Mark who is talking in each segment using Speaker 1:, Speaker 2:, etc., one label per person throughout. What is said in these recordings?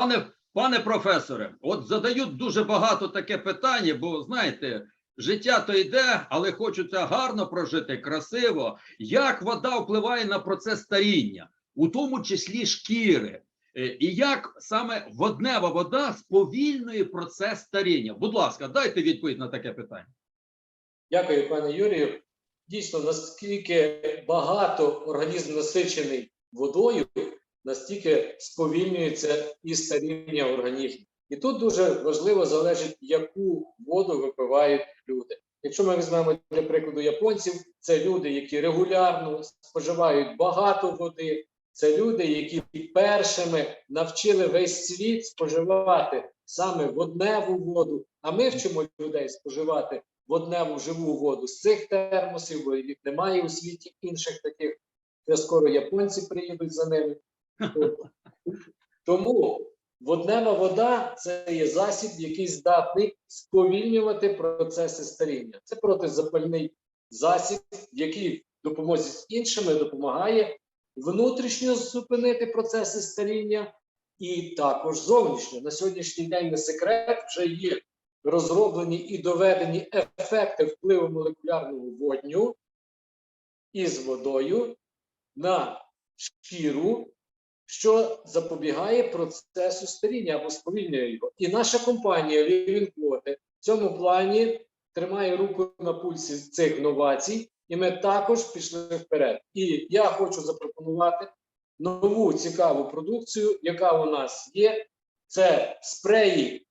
Speaker 1: Пане, пане професоре, от задають дуже багато таке питання, бо знаєте, життя то йде, але хочеться гарно прожити, красиво. Як вода впливає на процес старіння, у тому числі шкіри? Е, І як саме воднева вода сповільнює процес старіння? Будь ласка, дайте відповідь на таке питання.
Speaker 2: Дякую, пане Юрію. Дійсно, наскільки багато організм насичений водою, настільки сповільнюється і старіння організму. І тут дуже важливо залежить, яку воду випивають люди. Якщо ми візьмемо для прикладу японців, це люди, які регулярно споживають багато води. Це люди, які першими навчили весь світ споживати саме водневу воду. А ми вчимо людей споживати водневу живу воду з цих термосів, бо їх немає у світі інших таких. Це скоро японці приїдуть за ними. Тому воднева вода це є засіб, який здатний сповільнювати процеси старіння. Це протизапальний засіб, який в допомозі з іншими допомагає внутрішньо зупинити процеси старіння, і також зовнішньо. На сьогоднішній день не секрет вже є розроблені і доведені ефекти впливу молекулярного водню із водою на шкіру, що запобігає процесу старіння або сповільнює його. І наша компанія Living в цьому плані тримає руку на пульсі цих новацій, і ми також пішли вперед. І я хочу запропонувати нову цікаву продукцію, яка у нас є. Це спреї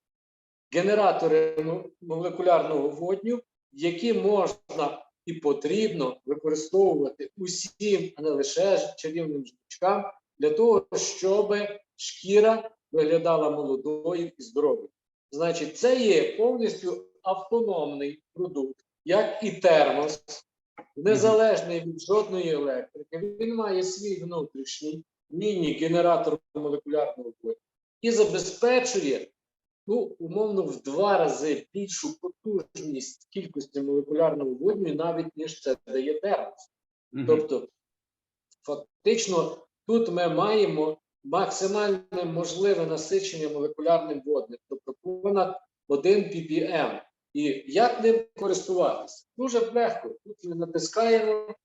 Speaker 2: генератори молекулярного водню, які можна і потрібно використовувати усім, а не лише чарівним жучкам, для того, щоб шкіра виглядала молодою і здоровою. Значить, це є повністю автономний продукт, як і термос, незалежний від жодної електрики. Він має свій внутрішній міні-генератор молекулярного водню і забезпечує ну, умовно, в два рази більшу потужність кількості молекулярного водню, навіть ніж це дає термос.
Speaker 1: Мгм.
Speaker 2: Тобто, фактично, тут ми маємо максимальне можливе насичення молекулярним водним, тобто понад 1 ppm. І як ним користуватися? Дуже легко. Тут ми натискаємо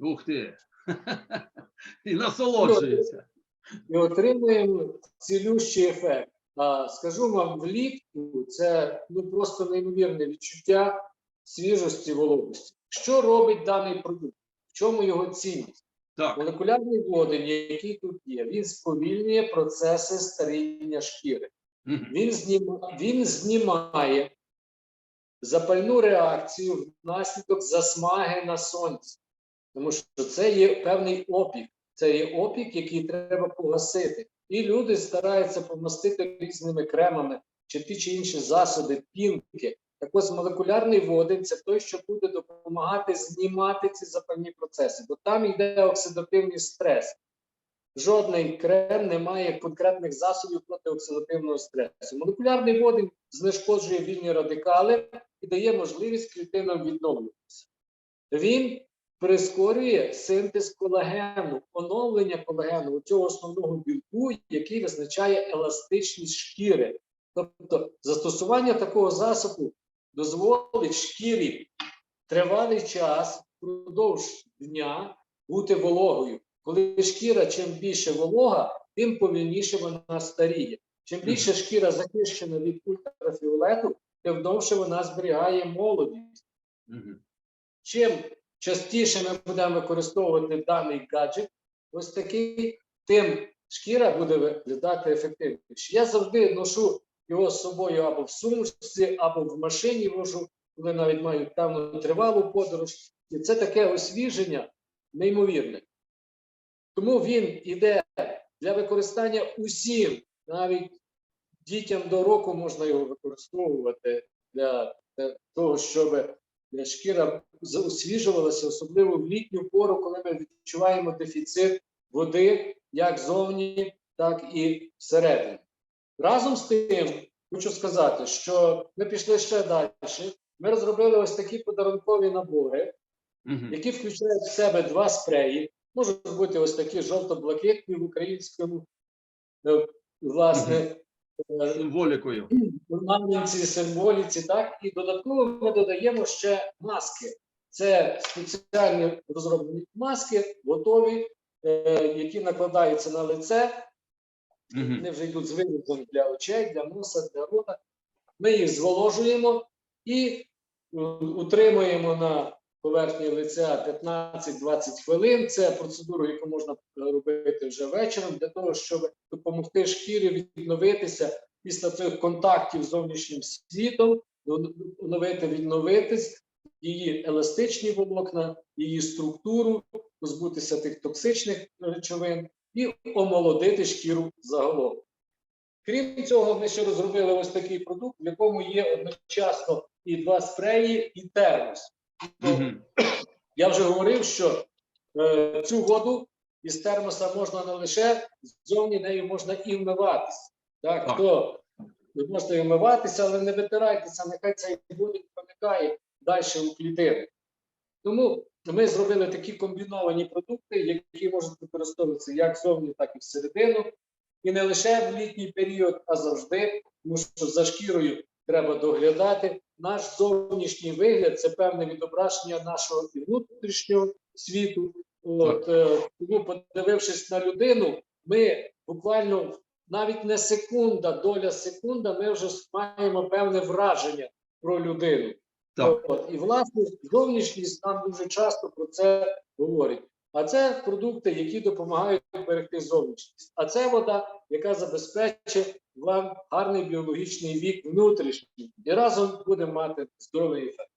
Speaker 1: Ух ти! І насолоджується.
Speaker 2: і отримуємо цілющий ефект. А скажу вам, влітку це ну просто неймовірне відчуття свіжості вологості. Що робить даний продукт? В чому його цінність?
Speaker 1: Так,
Speaker 2: Молекулярний водень, який тут є, він сповільнює процеси старіння шкіри. Він, знім... він знімає запальну реакцію внаслідок засмаги на сонці. Тому що це є певний опік. Це є опік, який треба погасити. І люди стараються помастити різними кремами чи ті чи інші засоби, пінки. Так ось молекулярний водень це той, що буде допомагати знімати ці запальні процеси, бо там йде оксидативний стрес. Жодний крем не має конкретних засобів проти оксидативного стресу. Молекулярний водень знешкоджує вільні радикали і дає можливість клітинам відновлюватися. Він прискорює синтез колагену, оновлення колагену цього основного білку, який визначає еластичність шкіри. Тобто застосування такого засобу дозволить шкірі тривалий час впродовж дня бути вологою. Коли шкіра чим більше волога, тим повільніше вона старіє. Чим більше шкіра захищена від ультрафіолету, тим довше вона зберігає молодість. Чим частіше ми будемо використовувати даний гаджет, ось такий, тим шкіра буде виглядати ефективніше. Я завжди ношу його з собою або в сумочці, або в машині вожу, коли навіть маю певну тривалу подорож. І це таке освіження неймовірне. Тому він іде для використання усім, навіть дітям до року можна його використовувати для, того, щоб шкіра освіжувалася, особливо в літню пору, коли ми відчуваємо дефіцит води як зовні, так і всередині. Разом з тим, хочу сказати, що ми пішли ще далі. Ми розробили ось такі подарункові набори, які включають в себе два спреї. Можуть бути ось такі жовто-блакитні в українському е, власне е,
Speaker 1: Символікою.
Speaker 2: орнаментці, символіці, так і додатково ми додаємо ще маски. Це спеціальні розроблені маски, готові, е, які накладаються на лице. Вони вже йдуть з виразом для очей, для носа, для рота. Ми їх зволожуємо і е, утримуємо на поверхні лиця 15-20 хвилин. Це процедура, яку можна робити вже вечором, для того, щоб допомогти шкірі відновитися після цих контактів з зовнішнім світом, оновити, відновитись, її еластичні волокна, її структуру, позбутися тих токсичних речовин і омолодити шкіру загалом. Крім цього, ми ще розробили ось такий продукт, в якому є одночасно і два спреї, і термос.
Speaker 1: Мгм.
Speaker 2: Я вже говорив, що е, цю воду із термоса можна не лише ззовні нею можна і вмиватися. Так, то ви можете вмиватися, але не витирайтеся, нехай цей воду проникає далі у клітини. Тому ми зробили такі комбіновані продукти, які можуть використовуватися як ззовні, так і всередину. І не лише в літній період, а завжди, тому що за шкірою треба доглядати. Наш зовнішній вигляд це певне відображення нашого і внутрішнього світу. От, е, тому, подивившись на людину, ми буквально навіть не секунда, доля секунда, ми вже маємо певне враження про людину.
Speaker 1: Так.
Speaker 2: От, і власне зовнішність нам дуже часто про це говорить. А це продукти, які допомагають берегти зовнішність. А це вода, яка забезпечить вам гарний біологічний вік внутрішній. І разом будемо мати здоровий ефект.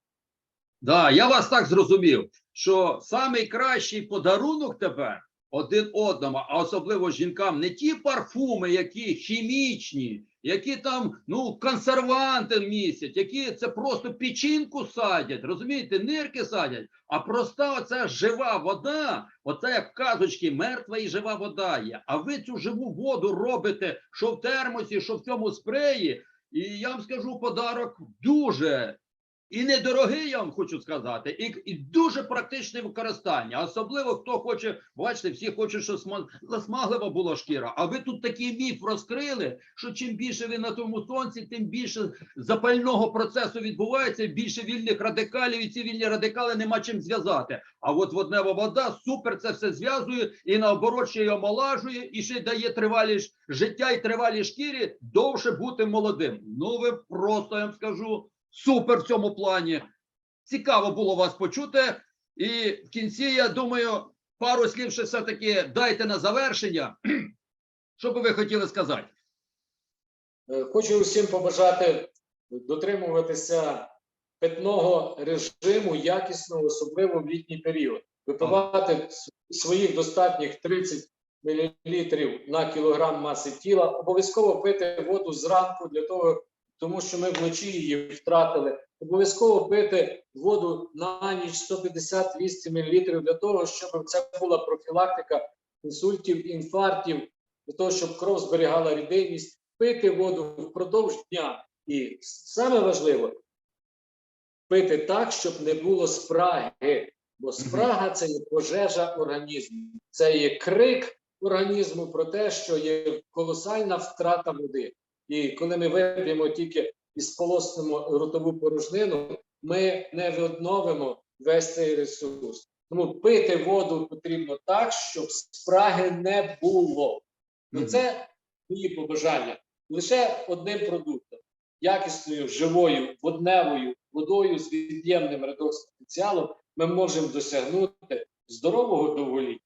Speaker 1: Да, я вас так зрозумів, що самий кращий подарунок тепер один одному, а особливо жінкам, не ті парфуми, які хімічні, які там ну консерванти місять, які це просто печінку садять, розумієте, нирки садять. А проста оця жива вода, оце як казочки, мертва і жива вода є. А ви цю живу воду робите, що в термосі, що в цьому спреї. І я вам скажу подарок дуже і недорогий, я вам хочу сказати, і, і дуже практичне використання. Особливо хто хоче, бачите, всі хочуть, щоб сма- засмаглива була шкіра. А ви тут такий міф розкрили, що чим більше ви на тому сонці, тим більше запального процесу відбувається, більше вільних радикалів, і ці вільні радикали нема чим зв'язати. А от воднева вода супер це все зв'язує і наоборот ще й омолажує, і ще й дає тривалість життя і тривалій шкірі довше бути молодим. Ну ви просто я вам скажу супер в цьому плані. Цікаво було вас почути. І в кінці, я думаю, пару слів ще все-таки дайте на завершення. Що би ви хотіли сказати?
Speaker 2: Е, Хочу усім побажати дотримуватися питного режиму, якісного, особливо в літній період. Випивати своїх достатніх 30 мл на кілограм маси тіла. Обов'язково пити воду зранку для того, тому що ми вночі її втратили. Обов'язково пити воду на ніч 150-200 мл для того, щоб це була профілактика інсультів, інфарктів, для того, щоб кров зберігала рідинність, пити воду впродовж дня. І саме важливо пити так, щоб не було спраги. Бо спрага це є пожежа організму, це є крик організму про те, що є колосальна втрата води. І коли ми вип'ємо тільки і сполоснемо ротову порожнину, ми не відновимо весь цей ресурс. Тому пити воду потрібно так, щоб спраги не було. Ну,
Speaker 1: Мгм.
Speaker 2: це мої побажання. Лише одним продуктом, якісною, живою, водневою водою з від'ємним редокс-потенціалом ми можемо досягнути здорового довголіття.